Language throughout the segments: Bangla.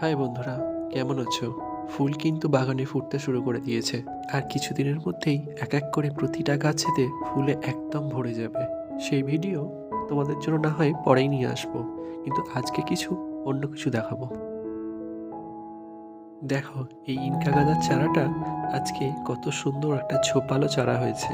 হাই বন্ধুরা, কেমন আছো? ফুল কিন্তু বাগানে ফুটতে শুরু করে দিয়েছে। আর কিছুদিনের মধ্যেই এক এক করে প্রতিটা গাছেতে ফুলে একদম ভরে যাবে। সেই ভিডিও তোমাদের জন্য না হয় পরেই নিয়ে আসব, কিন্তু আজকে কিছু অন্য কিছু দেখাবো। দেখো, এই ইনকা গাঁদার চারাটা আজকে কত সুন্দর একটা ছোপালো চারা হয়েছে।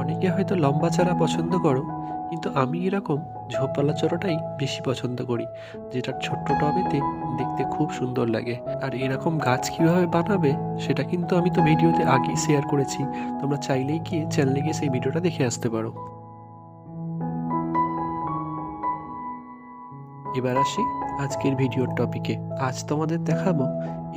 অনেকে হয়তো লম্বা চারা পছন্দ করো কিন্তু আমি এরকম ঝোপালা চড়াটাই বেশি পছন্দ করি যেটা ছোট্ট টবেতে দেখতে খুব সুন্দর লাগে। আর এরকম গাছ কীভাবে বানাবে, সেটা কিন্তু আমি তো ভিডিওতে আগেই শেয়ার করেছি। তোমরা চাইলেই গিয়ে চ্যানেলে গিয়ে সেই ভিডিওটা দেখে আসতে পারো। এবার আসি আজকের ভিডিওর টপিকে আজ তোমাদের দেখাবো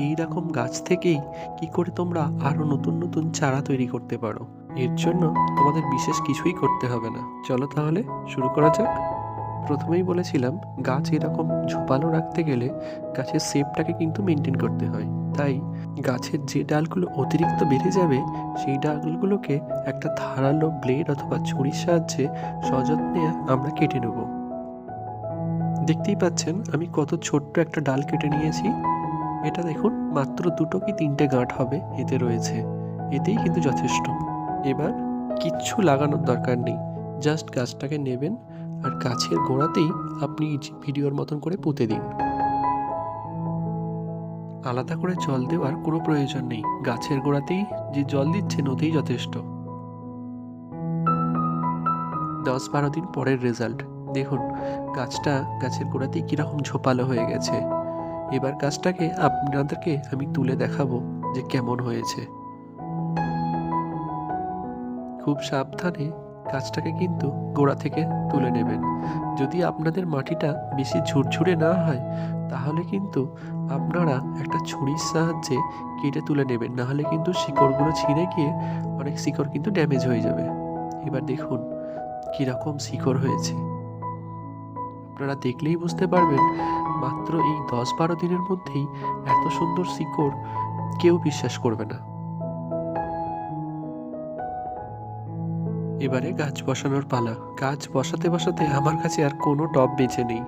এই রকম গাছ থেকেই কি করে তোমরা আরও নতুন নতুন চারা তৈরি করতে পারো। এর জন্য তোমাদের বিশেষ কিছুই করতে হবে না। চলো তাহলে শুরু করা যাক। প্রথমেই বলেছিলাম, গাছ এরকম ঝোপালো রাখতে গেলে গাছের শেপটাকে কিন্তু মেনটেন করতে হয়। তাই গাছের যে ডালগুলো অতিরিক্ত বেড়ে যাবে, সেই ডালগুলোকে একটা ধারালো ব্লেড অথবা ছুরির সাহায্যে সযত্নে আমরা কেটে নেব। দেখতেই পাচ্ছেন, আমি কত ছোট্ট একটা ডাল কেটে নিয়েছি। এটা দেখুন, মাত্র দুটো কি তিনটে গাঁট হবে এতে রয়েছে। এতেই কিন্তু যথেষ্ট। এবার কিচ্ছু লাগানোর দরকার নেই। জাস্ট গাছটাকে নেবেন আর গাছের গোড়াতেই আপনি ভিডিওর মতন করে পুঁতে দিন। আলাদা করে জল দেওয়ার কোনো প্রয়োজন নেই। গাছের গোড়াতেই যে জল দিচ্ছেন ওতেই যথেষ্ট। দশ বারো দিন পরের রেজাল্ট। দেখুন, গাছটা গাছের গোড়াতেই কীরকম ঝোপালো হয়ে গেছে। এবার গাছটাকে আপনাদেরকে আমি তুলে দেখাবো যে কেমন হয়েছে। খুব সাবধানে গাছটাকে কিন্তু গোড়া থেকে তুলে নেবেন। যদি আপনাদের মাটিটা বেশি ঝুরঝুরে না হয়, তাহলে কিন্তু আপনারা একটা ছুরির সাহায্যে কেটে তুলে নেবেন। নাহলে কিন্তু শিকড়গুলো ছিঁড়ে গিয়ে অনেক শিকড় কিন্তু ড্যামেজ হয়ে যাবে। এবার দেখুন, কীরকম শিকড় হয়েছে। আপনারা দেখলেই বুঝতে পারবেন, মাত্র এই দশ বারো দিনের মধ্যেই এত সুন্দর শিকড় কেউ বিশ্বাস করবে না। এবারে গাছ বসানোর পালা। গাছ বসাতে বসাতে আমার কাছে আর কোনো টব বেঁচে নেই।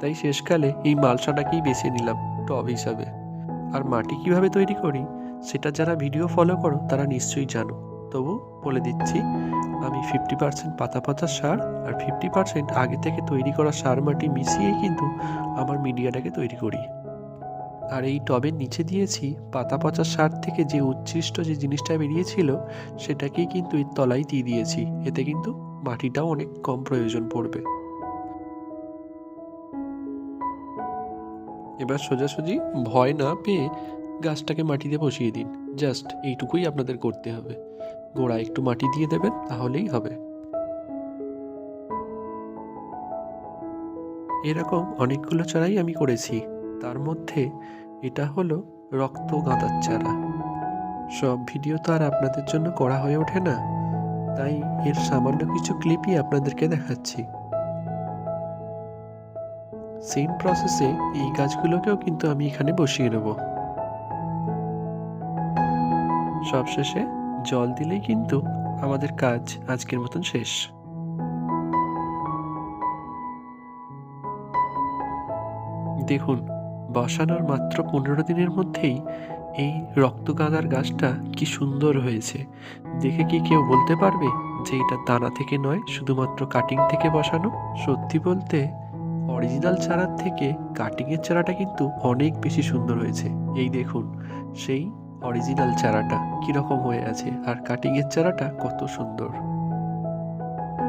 তাই শেষকালে এই মালসাটাকেই বেছে নিলাম, টব হিসাবে। আর মাটি কীভাবে তৈরি করি, সেটা যারা ভিডিও ফলো করো, তারা নিশ্চয়ই জানো। তবু বলে দিচ্ছি, আমি ফিফটি পার্সেন্ট পাতা পাতা সার আর ফিফটি পার্সেন্ট আগে থেকে তৈরি করা সার মাটি মিশিয়েই কিন্তু আমার মিডিয়াটাকে তৈরি করি। আর এই টবের নিচে দিয়েছি পাতা পচা সার থেকে যে উচ্ছিষ্ট যে জিনিসটা বেরিয়েছিল, সেটাকেই কিন্তু এর তলায় দিয়ে দিয়েছি। এতে কিন্তু মাটিটাও অনেক কম প্রয়োজন পড়বে। এবার সোজাসুজি ভয় না পেয়ে গাছটাকে মাটিতে বসিয়ে দিন। জাস্ট এইটুকুই আপনাদের করতে হবে। গোড়া একটু মাটি দিয়ে দেবেন, তাহলেই হবে। এরকম অনেকগুলো চারাই আমি করেছি। তার মধ্যে এটা হলো রক্ত গাঁদার চারা। সব ভিডিও তো আর আপনাদের জন্য করা হয়ে ওঠে না। তাই এর সামান্য কিছু ক্লিপই আপনাদেরকে দেখাচ্ছি। সেম প্রসেসে এই গাছগুলোকেও কিন্তু আমি এখানে বসিয়ে নেব। সবশেষে জল দিলেই কিন্তু আমাদের কাজ আজকের মতন শেষ। দেখুন বসানোর মাত্র পনেরো দিনের মধ্যেই এই রক্তগাঁদার গাছটা কি সুন্দর হয়েছে। দেখে কি কেউ বলতে পারবে যে এটা দানা থেকে নয়, শুধুমাত্র কাটিং থেকে বসানো? সত্যি বলতে অরিজিনাল চারার থেকে কাটিংয়ের চারাটা কিন্তু অনেক বেশি সুন্দর হয়েছে। এই দেখুন, সেই অরিজিনাল চারাটা কীরকম হয়ে আছে আর কাটিংয়ের চারাটা কত সুন্দর।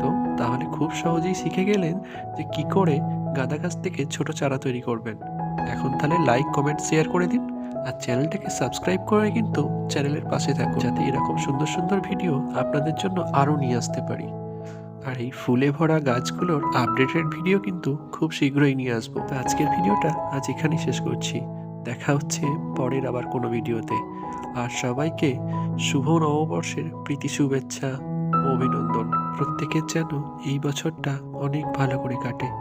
তো তাহলে খুব সহজেই শিখে গেলেন যে কি করে গাঁদা গাছ থেকে ছোট চারা তৈরি করবেন। এখন তাহলে লাইক কমেন্ট শেয়ার করে দিন। আর চ্যানেলটাকে সাবস্ক্রাইব করে কিন্তু চ্যানেলের পাশে থাকুন, যাতে এরকম সুন্দর সুন্দর ভিডিও আপনাদের জন্য আরও নিয়ে আসতে পারি। আর এই ফুলে ভরা গাছগুলোর আপডেটেড ভিডিও কিন্তু খুব শীঘ্রই নিয়ে আসব। তো আজকের ভিডিওটা আজ এখানেই শেষ করছি। দেখা হচ্ছে পরের আবার কোনো ভিডিওতে। আর সবাইকে শুভ নববর্ষের প্রীতি, শুভেচ্ছা, অভিনন্দন। প্রত্যেকের যেন এই বছরটা অনেক ভালো করে কাটে।